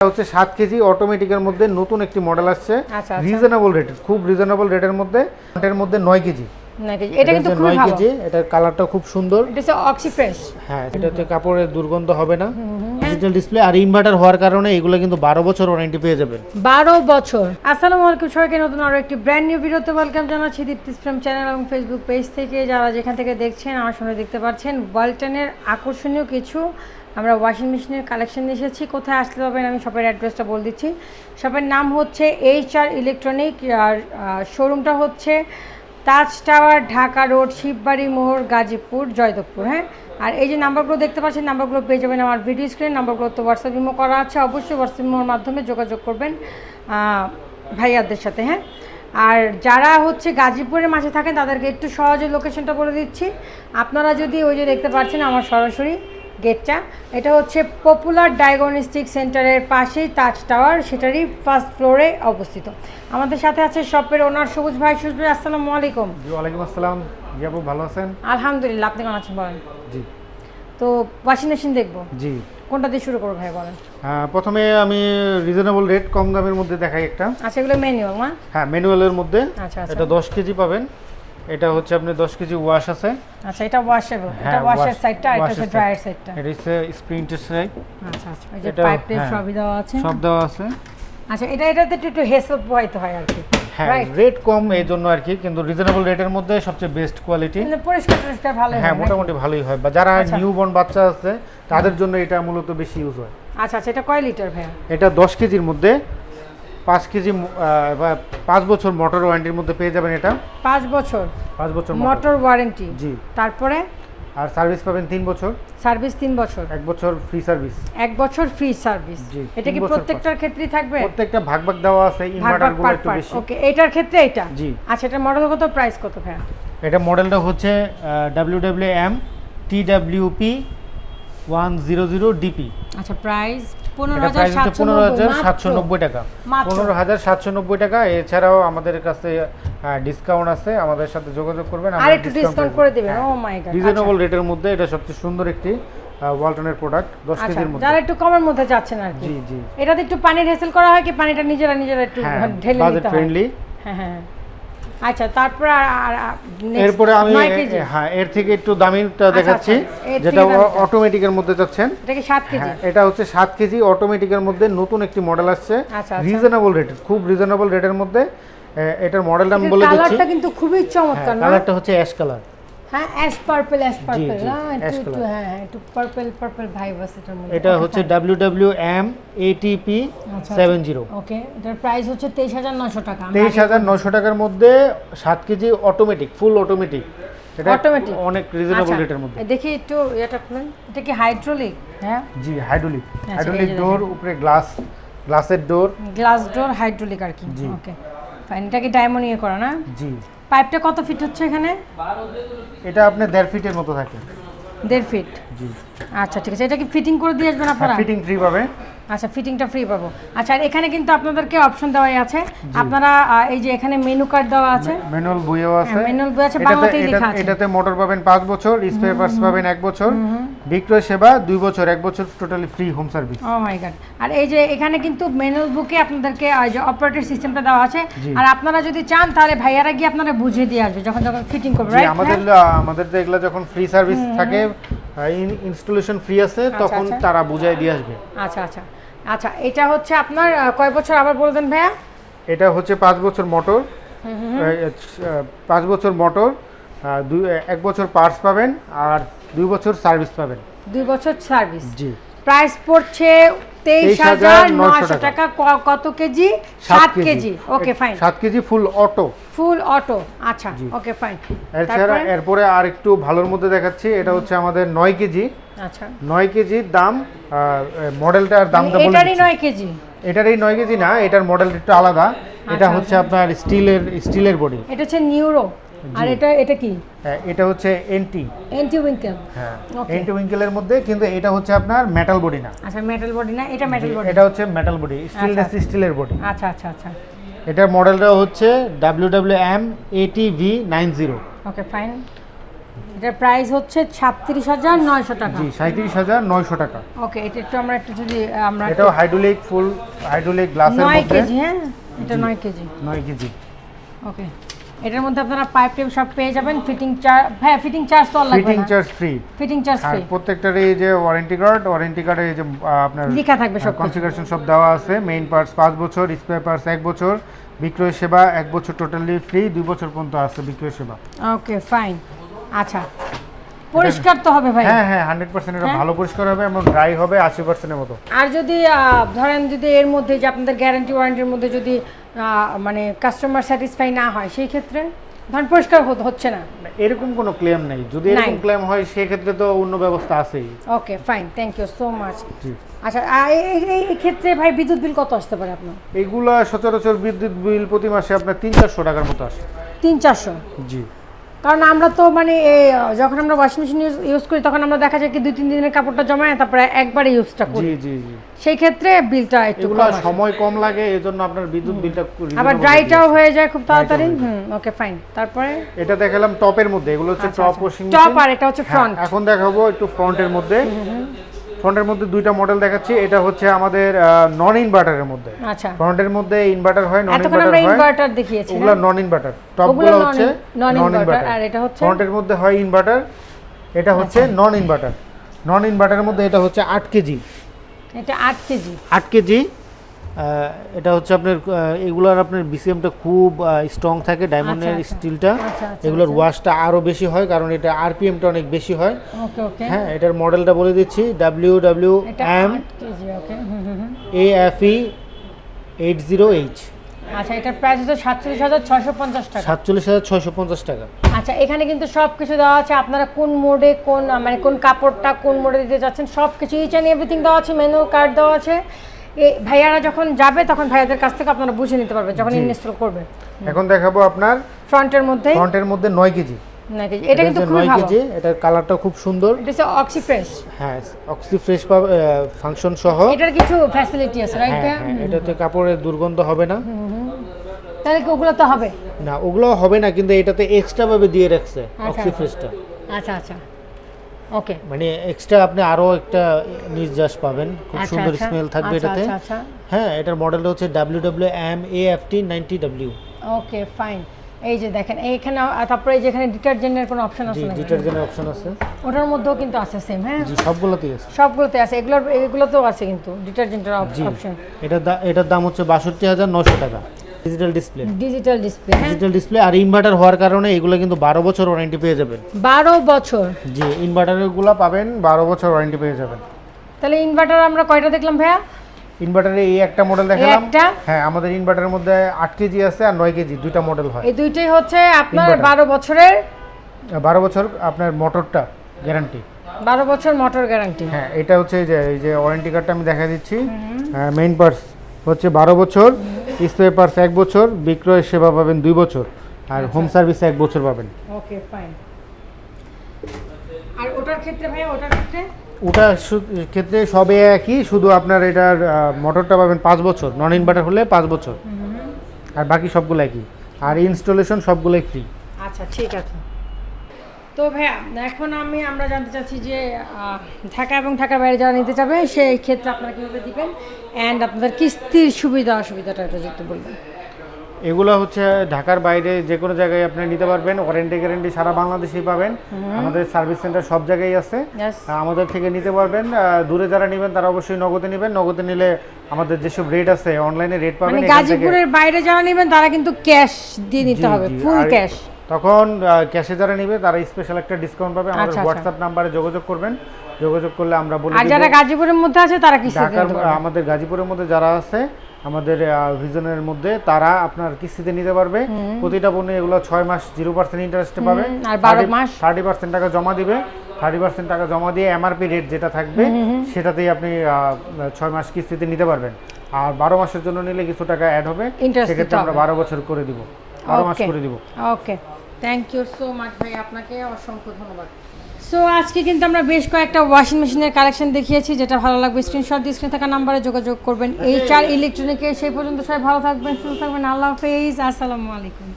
হচ্ছে সাত কেজি অটোমেটিকের মধ্যে নতুন একটি মডেল আসছে। আচ্ছা, আচ্ছা। রিজনেবল রেট খুব রিজনেবল রেটের মধ্যে এটার মধ্যে নয় কেজি। এটা- কিন্তু ভালো। কেজি এটার কালারটা খুব সুন্দর। এটা হচ্ছে অক্সি ফ্রেশ হ্যাঁ এটাতে কাপড়ের দুর্গন্ধ হবে না। ডিজিটাল ডিসপ্লে আর ইনভার্টার হওয়ার কারণে এগুলো কিন্তু বারো বছর ওয়ারেন্টি পেয়ে যাবেন। বছর। আসসালামু আলাইকুম সবাইকে নতুন আরও একটি ব্র্যান্ড নিউ ভিডিওতে ওয়েলকাম জানাচ্ছি দীপ্তি ফ্রেম চ্যানেল এবং ফেসবুক পেজ থেকে। যারা যেখান থেকে দেখছেন আমার সঙ্গে দেখতে পাচ্ছেন ওয়ালটনের আকর্ষণীয় কিছু আমরা ওয়াশিং মেশিনের কালেকশন এসেছি। কোথায় আসতে পারবেন আমি শপের অ্যাড্রেসটা বলে দিচ্ছি। শপের নাম হচ্ছে এইচ আর ইলেকট্রনিক আর শোরুমটা হচ্ছে তাজ টাওয়ার ঢাকা রোড শিববাড়ি মোহর গাজীপুর জয়দেবপুর হ্যাঁ? আর এই যে নাম্বারগুলো দেখতে পাচ্ছেন নাম্বারগুলো পেয়ে যাবেন আমার ভিডিও স্ক্রিন নাম্বারগুলো তো হোয়াটসঅ্যাপ ইমো করা আছে। অবশ্যই হোয়াটসঅ্যাপ ইমোর মাধ্যমে যোগাযোগ করবেন ভাইয়াদের সাথে হ্যাঁ? আর যারা হচ্ছে গাজীপুরের মাঝে থাকেন, তাদেরকে একটু সহজে লোকেশনটা বলে দিচ্ছি। আপনারা যদি ওই যে দেখতে পাচ্ছেন, আমার সরাসরি গেটটা। এটা হচ্ছে পপুলার ডায়াগনস্টিক সেন্টারের পাশেই তাজ টাওয়ার সেটারই ফার্স্ট ফ্লোরে অবস্থিত। আমাদের সাথে আছে শপের ওনার সবুজ ভাই। সবুজ ভাই আসসালামু আলাইকুম। ওয়ালাইকুম আসসালাম। জি আপু ভালো আছেন? আলহামদুলিল্লাহ আপনি কেমন আছেন বলেন? জি। তো ওয়াশিং মেশিন দেখব? জি। কোনটা দিয়ে শুরু করব ভাই বলেন? আহ, প্রথমে আমি রিজনেবল রেট কম দামের মধ্যে দেখাই একটা। আচ্ছা এগুলো ম্যানুয়াল না? হ্যাঁ ম্যানুয়ালের মধ্যে। আচ্ছা আচ্ছা। এটা দশ কেজি পাবেন। এটা হচ্ছে আপনি দশ কেজি ওয়াশ আছে। আচ্ছা এটা ওয়াশেবল এটা হ্যাঁ, ওয়াশের সাইডটা আর এটা হচ্ছে ড্রায়ার সাইডটা এটা হচ্ছে স্প্রিং সাইড আচ্ছা আচ্ছা এই যে পাইপ টাইপ হ্যাঁ। সবই দেওয়া আছে। সব দেওয়া আছে। আচ্ছা এটা এটাতে একটু হেসেল পোহাইতে হয় আর কি হ্যাঁ রাইট রেট কম এই জন্য আর কি কিন্তু রিজনেবল রেটের মধ্যে সবচেয়ে বেস্ট কোয়ালিটি কিন্তু পরিষ্কার টরিষ্কার ভালো হ্যাঁ মোটামুটি ভালোই হয়। বা যারা আচ্ছা। নিউ বর্ন বাচ্চা আছে তাদের জন্য এটা মূলত বেশি ইউজ হয়। আচ্ছা আচ্ছা এটা কয় লিটার ভাইয়া? এটা দশ কেজির মধ্যে পাঁচ কেজি পাঁচ বছর মোটর ওয়ারেন্টির মধ্যে পেয়ে যাবেন এটা। পাঁচ বছর। পাঁচ বছর মোটর ওয়ারেন্টি জি। তারপরে? আর সার্ভিস পাবেন তিন বছর। সার্ভিস তিন বছর। এক বছর ফ্রি সার্ভিস এক বছর ফ্রি সার্ভিস এটা কি প্রত্যেকটার ক্ষেত্রেই থাকবে? প্রত্যেকটা ভাগ ভাগ দেওয়া আছে ইনভার্টারগুলো একটু বেশি। ওকে এটার ক্ষেত্রে এটা? জি। আচ্ছা এটা মডেল কত প্রাইস কত ভাইয়া? এটা মডেলটা হচ্ছে জিরো জিরো ডিপি আচ্ছা প্রাইস পনেরো হাজার সাতশো নব্বই। টাকা। পনেরো হাজার সাতশো নব্বই টাকা। এছাড়াও আমাদের কাছে ডিসকাউন্ট আছে। আমাদের সাথে যোগাযোগ করবেন। আর একটু ডিসকাউন্ট করে দিবেন। ও মাই গড রিজনেবল রেটের মধ্যে এটা সবচেয়ে সুন্দর একটি ওয়ালটনের প্রোডাক্ট দশ আচ্ছা। কেজির মধ্যে। যারা একটু কমের মধ্যে যাচ্ছেন আর কি। জি জি। এটাতে একটু পানির হেসেল করা হয় কি? পানিটা নিজেরা নিজেরা একটু হ্যাঁ। ঢেলে বাজেট নিতে হয়? ফ্রেন্ডলি হ্যাঁ হ্যাঁ। আচ্ছা তারপর আর এরপরে আমি হ্যাঁ এর থেকে একটু দামিটা দেখাচ্ছি আচ্ছা, এর থেকে যেটা। অটোমেটিকের মধ্যে যাচ্ছেন। এটা কি সাত কেজি? হ্যাঁ এটা হচ্ছে সাত কেজি অটোমেটিকের মধ্যে নতুন একটি মডেল আসছে আচ্ছা, আচ্ছা। রিজনেবল রেট খুব রিজনেবল রেটের মধ্যে এটার মডেলটা আমি বলে দিচ্ছি। কালারটা কিন্তু খুবই চমৎকার কালারটা হচ্ছে অ্যাশ কালার হ্যাঁ অ্যাশ পার্পল অ্যাশ পার্পল না একটু। হ্যাঁ হ্যাঁ একটু পার্পল পার্পল ভাইব আছে এটার মধ্যে। এটা হচ্ছে আচ্ছা, সেভেন জিরো ওকে এটার প্রাইস হচ্ছে তেইশ হাজার নশো টাকা। আমরা তেইশ আগে- হাজার নশো টাকার মধ্যে সাত কেজি অটোমেটিক ফুল অটোমেটিক এটা Automatic? অনেক রিজনেবল আচ্ছা, রেটের মধ্যে। দেখি একটু এটা খুলেন। এটা কি হাইড্রোলিক হ্যাঁ? জি হাইড্রোলিক হাইড্রোলিক ডোর উপরে গ্লাস গ্লাসের ডোর গ্লাস ডোর হাইড্রোলিক আর কি। ওকে ফাইন এটা কি ডায়মন্ড ইয়ে করা না? জি। পাইপটা কত ফিট হচ্ছে এখানে? এটা আপনি দেড় ফিটের মতো থাকে। দেড় ফিট? জি। আচ্ছা ঠিক আছে। এটা কি ফিটিং করে দিয়ে আসবেন আপনারা? ফিটিং ফ্রি পাবে। আচ্ছা ফিটিংটা ফ্রি পাবো। আচ্ছা আর এখানে কিন্তু আপনাদেরকে অপশন দেওয়াই আছে। আপনারা এই যে এখানে মেনু কার্ড দেওয়া আছে। ম্যানুয়াল বইও আছে। হ্যাঁ, manual বই আছে, বাংলাতেই লেখা আছে। এটাতে মোটর পাবেন পাঁচ বছর স্পেয়ার পার্টস পাবেন এক বছর বিক্রয় সেবা দুই বছর এক বছর totally free home service oh my god আর এই যে এখানে কিন্তু ম্যানুয়াল বুকে আপনাদেরকে যে অপারেটর সিস্টেমটা দেওয়া আছে। আর আপনারা যদি চান তাহলে ভাইয়ারা গিয়ে আপনারা বুঝিয়ে দিয়ে আসবে যখন যখন ফিটিং করবে রাইট আমাদের আমাদের তো এগুলা যখন ফ্রি সার্ভিস থাকে ইনস্টলেশন ফ্রি আছে তখন আচ্ছা। তারা বুঝাই দিয়ে আসবে। আচ্ছা আচ্ছা। আচ্ছা এটা হচ্ছে আপনার কয় বছর আবার বলে দেন ভাইয়া? এটা হচ্ছে পাঁচ বছর মোটর পাঁচ বছর মোটর দুই এক বছর পার্টস পাবেন আর দুই বছর সার্ভিস পাবেন। দুই বছর সার্ভিস জি। প্রাইস পড়ছে তেইশ হাজার নয়শো টাকা। কত কেজি? সাত কেজি। ওকে ফাইন সাত KG full auto. Full auto. আচ্ছা ওকে ফাইন এছাড়া এরপরে আর একটু ভালোর মধ্যে দেখাচ্ছি এটা হচ্ছে আমাদের নয় কেজি। আচ্ছা। নয় কেজির দাম মডেলটার দামটা মানে এটারই নয় কেজি। এটার এই নয় কেজি না এটার মডেল একটু আলাদা। এটা আচ্ছা, হচ্ছে আপনার স্টিলের স্টিলের বডি। এটা হচ্ছে নিউরো। আর এটা এটা কি? এটা হচ্ছে এনটি এন্টি উইঙ্কেল হ্যাঁ. এনটি উইঙ্কেলের মধ্যে কিন্তু এটা হচ্ছে আপনার মেটাল বডি না। আচ্ছা মেটাল বডি না এটা মেটাল বডি এটা হচ্ছে মেটাল বডি স্টিললেস আচ্ছা। স্টিলের বডি আচ্ছা আচ্ছা আচ্ছা। এটার মডেলটা হচ্ছে W W M A T V nine zero. Okay fine এটার প্রাইস হচ্ছে ছাত্রিশ হাজার নয়শো টাকা। জি সাঁত্রিশ হাজার নয়শো টাকা। ওকে এটা একটু আমরা একটু যদি আমরা এটাও হাইড্রোলিক ফুল হাইড্রোলিক গ্লাসের নয় মধ্যে। কেজি হ্যাঁ? এটা নয় কেজি। নয় কেজি। ওকে এটার মধ্যে আপনারা পাইপ টেপ সব পেয়ে যাবেন ফিটিং চার্জ হ্যাঁ ফিটিং চার্জ তো লাগবে fitting charge free fitting charge free প্রত্যেকটার এই যে ওয়ারেন্টি কার্ড ওয়ারেন্টি কার্ডে এই যে আপনার লেখা থাকবে সব। কনফিগারেশন সব দেওয়া আছে। মেইন পার্টস 5 বছর স্পেয়ার পার্টস 1 বছর বিক্রয় সেবা 1 বছর টোটালি ফ্রি 2 বছর পর্যন্ত আছে বিক্রয় সেবা। ওকে ফাইন আচ্ছা। পরিষ্কার তো হবে ভাই। হ্যাঁ হ্যাঁ হান্ড্রেড পার্সেন্ট এটা হ্যাঁ? ভালো পরিষ্কার হবে এবং ড্রাই হবে আশি পার্সেন্টের মতো। আর যদি ধরেন যদি এর মধ্যে যে আপনাদের গ্যারান্টি ওয়ারেন্টির মধ্যে যদি মানে কাস্টমার স্যাটিসফাই না হয় সেই ক্ষেত্রে ধরেন পরিষ্কার হচ্ছে না। এরকম কোনো ক্লেম নেই। যদি এরকম ক্লেম হয় সেক্ষেত্রে তো অন্য ব্যবস্থা আছেই। Okay fine thank you so much আচ্ছা এই ক্ষেত্রে ভাই বিদ্যুৎ বিল কত আসতে পারে আপনার? এগুলা সচরাচর বিদ্যুৎ বিল প্রতি মাসে আপনার তিন চারশো টাকার মতো আসে। তিন চারশো? জি। কারণ আমরা তো মানে যখন আমরা ওয়াশিং মেশিন ইউজ করি তখন আমরা দেখা যায় কি দুই তিন দিনের কাপড়টা জমায় তারপরে একবারে ইউজটা করি। জি জি জি। সেই ক্ষেত্রে বিলটা একটু কম। সময় কম লাগে এই জন্য আপনার বিদ্যুৎ বিলটা আবার ড্রাইটাও হয়ে যায় খুব তাড়াতাড়ি। হয়ে হুম ওকে ফাইন তারপরে? এটা দেখালাম টপের মধ্যে এগুলো হচ্ছে টপ। ওয়াশিং টপ আর এটা হচ্ছে ফ্রন্ট এখন দেখাবো একটু ফ্রন্টের মধ্যে। ফ্রন্টের মধ্যে দুইটা মডেল দেখাচ্ছি। এটা হচ্ছে আমাদের নন ইনভার্টারের মধ্যে। আচ্ছা। ফ্রন্টের মধ্যে ইনভার্টার হয় নন ইনভার্টার আমরা হয়। ইনভার্টার দেখিয়েছি ওগুলো? নন ইনভার্টার টপগুলো হচ্ছে নন ইনভার্টার আর এটা হচ্ছে? ফ্রন্টের মধ্যে হয় ইনভার্টার এটা হচ্ছে নন ইনভার্টার নন ইনভার্টারের মধ্যে এটা হচ্ছে 8 কেজি। এটা 8 কেজি। 8 কেজি এটা হচ্ছে আপনার এগুলার আপনার বিসিএমটা খুব স্ট্রং থাকে ডায়মন্ডের আচ্ছা, আচ্ছা। স্টিলটা আচ্ছা, আচ্ছা, এগুলোর। ওয়াশটা আরও বেশি হয় কারণ এটা আরপিএমটা অনেক বেশি হয়। ওকে ওকে হ্যাঁ এটার মডেলটা বলে দিচ্ছি W W M. A F E eight zero H আচ্ছা এটার প্রাইস হচ্ছে সাতচল্লিশ হাজার ছয়শো পঞ্চাশ টাকা। সাতচল্লিশ হাজার ছয়শো পঞ্চাশ টাকা। আচ্ছা এখানে কিন্তু সব কিছু দেওয়া আছে আপনারা কোন মোডে কোন মানে কোন কাপড়টা কোন মোডে দিতে যাচ্ছেন সব কিছু ইচ অ্যান্ড এভরিথিং দেওয়া আছে মেনু কার্ড দেওয়া আছে। ভাইয়ারা যখন যাবে তখন ভাইয়াদের কাছ থেকে আপনারা বুঝে নিতে পারবেন যখন ইনস্টল করবে। এখন দেখাবো আপনার ফ্রন্টের মধ্যে। ফ্রন্টের মধ্যে নয় কেজি। এটা কিন্তু নয় ভালো। কেজি এটার কালারটা খুব সুন্দর। এটা অক্সি ফ্রেশ হ্যাঁ অক্সি ফ্রেশ ফাংশন সহ। এটার কিছু ফ্যাসিলিটি আছে রাইট হ্যাঁ হ্যাঁ এটাতে কাপড়ের দুর্গন্ধ হবে না। তাহলে কি ওগুলো তো হবে? না ওগুলো হবে না কিন্তু এটাতে এক্সট্রা ভাবে দিয়ে রাখছে অক্সি আচ্ছা। ফ্রেশটা আচ্ছা আচ্ছা। ওকে মানে এক্সট্রা আপনি আরও একটা নির্যাস পাবেন। খুব আচ্ছা, সুন্দর। স্মেল থাকবে আচ্ছা, এটাতে। আচ্ছা, আচ্ছা। হ্যাঁ এটার মডেলটা হচ্ছে W W M A F T ninety W okay fine এই যে দেখেন এইখানে তারপরে যেখানে ডিটারজেন্টের কোনো অপশন আছে নাকি? ডিটারজেন্টের অপশন আছে। ওটার মধ্যেও কিন্তু আছে সেম হ্যাঁ? জি সবগুলোতেই আছে। সবগুলোতে আছে। এগুলোর এগুলোতেও আছে কিন্তু ডিটারজেন্টের অপশন এটার দা- এটার দাম হচ্ছে বাষট্টি হাজার নশো টাকা। ডিজিটাল ডিসপ্লে ডিজিটাল ডিসপ্লে হ্যাঁ। ডিজিটাল ডিসপ্লে আর ইনভার্টার হওয়ার কারণে এগুলো কিন্তু বারো বছর ওয়ারেন্টি পেয়ে যাবেন। বারো বছর। জি ইনভার্টারগুলো পাবেন বারো বছর ওয়ারেন্টি পেয়ে যাবেন। তাহলে ইনভার্টার আমরা কয়টা দেখলাম ভাইয়া? ইনভার্টারে এই একটা মডেল দেখালাম। একটা? হ্যাঁ আমাদের ইনভার্টারের মধ্যে আট কেজি আছে আর নয় কেজি দুইটা মডেল হয়। এই দুইটাই হচ্ছে আপনার Inverter। বারো বছরের? বারো বছর আপনার মোটরটা গ্যারান্টি বারো বছর মোটর গ্যারান্টি হ্যাঁ এটা হচ্ছে এই যে এই যে ওয়ারেন্টি কার্ডটা আমি দেখা দিচ্ছি। মেইন পার্টস হচ্ছে বারো বছর। স্প্রে পার্টস এক বছর বিক্রয় সেবা পাবেন দুই বছর আর হোম সার্ভিস এক বছর পাবেন। Okay fine. আর ওটার ক্ষেত্রে ভাইয়া ওটার ক্ষেত্রে? ওটা ক্ষেত্রে সবে একই শুধু আপনার এটার মোটরটা পাবেন পাঁচ বছর নন ইনভার্টার হলে পাঁচ বছর। আর বাকি সবগুলো একই আর ইনস্টলেশন সবগুলোই ফ্রি আচ্ছা ঠিক আছে। তো ভাইয়া এখন আমি আমরা জানতে চাচ্ছি যে ঢাকা এবং ঢাকার বাইরে যারা নিতে চাবে সেই ক্ষেত্রে আপনারা কীভাবে দিবেন? অ্যান্ড আপনাদের কিস্তির সুবিধা অসুবিধাটা এটা যদি বলবেন। এগুলো হচ্ছে ঢাকার বাইরে যে কোনো জায়গায় আপনি নিতে পারবেন। ওয়ারেন্টি গ্যারেন্টি সারা বাংলাদেশেই পাবেন। আমাদের সার্ভিস সেন্টার সব জায়গায় আছে. আমাদের থেকে নিতে পারবেন। দূরে যারা নেবেন তারা অবশ্যই নগদে নেবেন। নগদে নিলে আমাদের যেসব রেট আছে অনলাইনে রেট পাবেন মানে গাজীপুরের বাইরে যারা নেবেন তারা কিন্তু ক্যাশ দিয়ে নিতে হবে ফুল ক্যাশ তখন ক্যাশে যারা নেবে তারা স্পেশাল একটা ডিসকাউন্ট পাবে। আমাদের আচ্ছা, আচ্ছা। হোয়াটসঅ্যাপ নাম্বারে যোগাযোগ করবেন। যোগাযোগ করলে আমরা বলে আর যারা গাজীপুরের মধ্যে আছে তারা কিস্তি আমাদের গাজীপুরের মধ্যে যারা আছে আমাদের ভিজনের মধ্যে তারা আপনার কিস্তিতে নিতে পারবে। প্রতিটা পণ্যে এগুলো ছয় মাস জিরো পার্সেন্ট ইন্টারেস্টে পাবে। আর 12 মাস? থার্টি পার্সেন্ট টাকা জমা দিবে। থার্টি পার্সেন্ট টাকা জমা দিয়ে এমআরপি রেট যেটা থাকবে সেটাতেই আপনি ছয় মাস কিস্তিতে নিতে পারবেন। আর বারো মাসের জন্য নিলে কিছু টাকা অ্যাড হবে। সেক্ষেত্রে আমরা বারো বছর করে দিব। বারো মাস করে দিব। Okay thank you so much ভাই আপনাকে অসংখ্য ধন্যবাদ। সো আজকে কিন্তু আমরা বেশ কয়েকটা ওয়াশিং মেশিনের কালেকশন দেখিয়েছি যেটা ভালো লাগবে। স্ক্রিনশট দিয়ে স্ক্রিন থাকা নাম্বারে যোগাযোগ করবেন। এই চার ইলেকট্রনিকে সেই পর্যন্ত সবাই ভালো থাকবেন সুস্থ থাকবেন। আল্লাহ হাফেজ। আসসালামু আলাইকুম।